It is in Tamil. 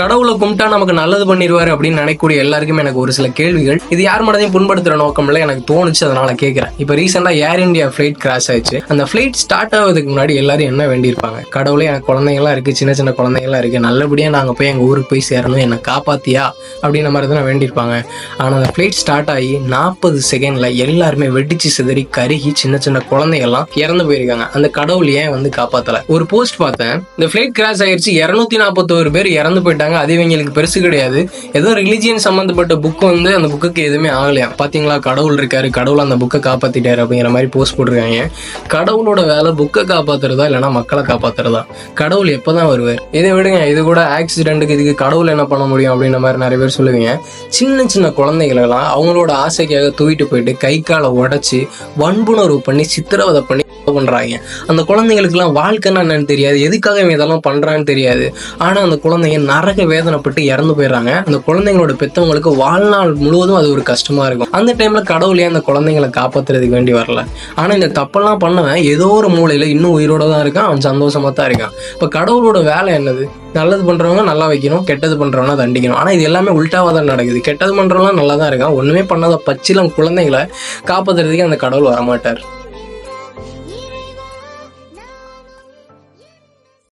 கடவுளை கும்பிட்டா நமக்கு நல்லது பண்ணிடுவாரு அப்படின்னு நினைக்கக்கூடிய எல்லாருக்குமே எனக்கு ஒரு சில கேள்விகள். இது யார் மனதையும் புண்படுத்துற நோக்கம்ல எனக்கு தோணுச்சு அதனால கேட்கிறேன் இப்போ ரீசெண்டா ஏர் இந்தியா ஃபிளைட் கிராஷ் ஆயிடுச்சு. அந்த ஃபிளைட் ஸ்டார்ட் ஆகிறதுக்கு முன்னாடி எல்லாரும் என்ன வேண்டியிருப்பாங்க? கடவுளே எனக்கு குழந்தைங்களாம் இருக்கு சின்ன சின்ன குழந்தைங்களாம் இருக்கு நல்லபடியாக நாங்கள் போய் எங்கள் ஊருக்கு போய் சேரணும் என்னை காப்பாத்தியா? அப்படின்ற மாதிரி தான் வேண்டியிருப்பாங்க. ஆனால் அந்த ஃபிளைட் ஸ்டார்ட் ஆகி நாற்பது செகண்ட்ல எல்லாருமே வெடிச்சு சிதறி கருகி சின்ன சின்ன குழந்தைகள்லாம் இறந்து போயிருக்காங்க. அந்த கடவுள் ஏன் வந்து காப்பாத்தல? ஒரு போஸ்ட் பார்த்தேன். இந்த ஃபிளைட் கிராஷ் ஆயிடுச்சு இரநூத்தி நாற்பத்தோரு பேர் இறந்து போயிட்டாங்க அது இவங்களுக்கு பெருசு கிடையாது. ஏதோ ரிலிஜியன் சம்மந்தப்பட்ட புக் வந்து அந்த புக்குக்கு எதுவுமே ஆகலையா? பாத்தீங்களா? கடவுள் இருக்காரு. கடவுள் அந்த புக்கை காப்பாத்திட்டாரு அப்படிங்கிற மாதிரி போஸ்ட் போட்டிருக்காங்க. கடவுளோட வேலை புக்கை காப்பாத்துறதா? இல்லைன்னா மக்களை காப்பாத்துறதா? கடவுள் எப்போ தான் வருவார்? இதை விடுங்க. இது கூட ஆக்சிடென்ட்டுக்கு இதுக்கு கடவுள் என்ன பண்ண முடியும் அப்படின்ற மாதிரி நிறைய பேர் சொல்லுவீங்க. சின்ன சின்ன குழந்தைகளெல்லாம் அவங்களோட ஆசைக்காக தூக்கிட்டு போயிட்டு கை காலை உடச்சி வன்புணர்வு பண்ணி சித்திரவதை பண்ணி பண்ணுறாங்க அந்த குழந்தைங்களுக்குலாம் வாழ்க்கைன்னா என்னன்னு தெரியாது. எதுக்காக இவன் இதெல்லாம் பண்ணுறான்னு தெரியாது. ஆனால் அந்த குழந்தைங்க நரக வேதனைப்பட்டு இறந்து போயிடுறாங்க. அந்த குழந்தைங்களோட பெற்றவங்களுக்கு வாழ்நாள் முழுவதும் அது ஒரு கஷ்டமாக இருக்கும். அந்த டைமில் கடவுளே அந்த குழந்தைங்களை காப்பாத்துறதுக்கு வேண்டி வரல. ஆனால் இந்த தப்பெல்லாம் பண்ணவன் ஏதோ ஒரு மூலையில் இன்னும் உயிரோட தான் இருக்கான். அவன் சந்தோஷமாக தான் இருக்கான். இப்போ கடவுளோட வேலை என்னது? நல்லது பண்ணுறவங்க நல்லா வைக்கணும் கெட்டது பண்ணுறவங்க தண்டிக்கணும். ஆனால் இது எல்லாமே உல்ட்டாவாக தான் நடக்குது. கெட்டது பண்ணுறவங்களாம் நல்லா தான் இருக்கான். ஒன்றுமே பண்ணாத பச்சிலம் குழந்தைங்களை காப்பாற்றுறதுக்கு அந்த கடவுள் வரமாட்டார்.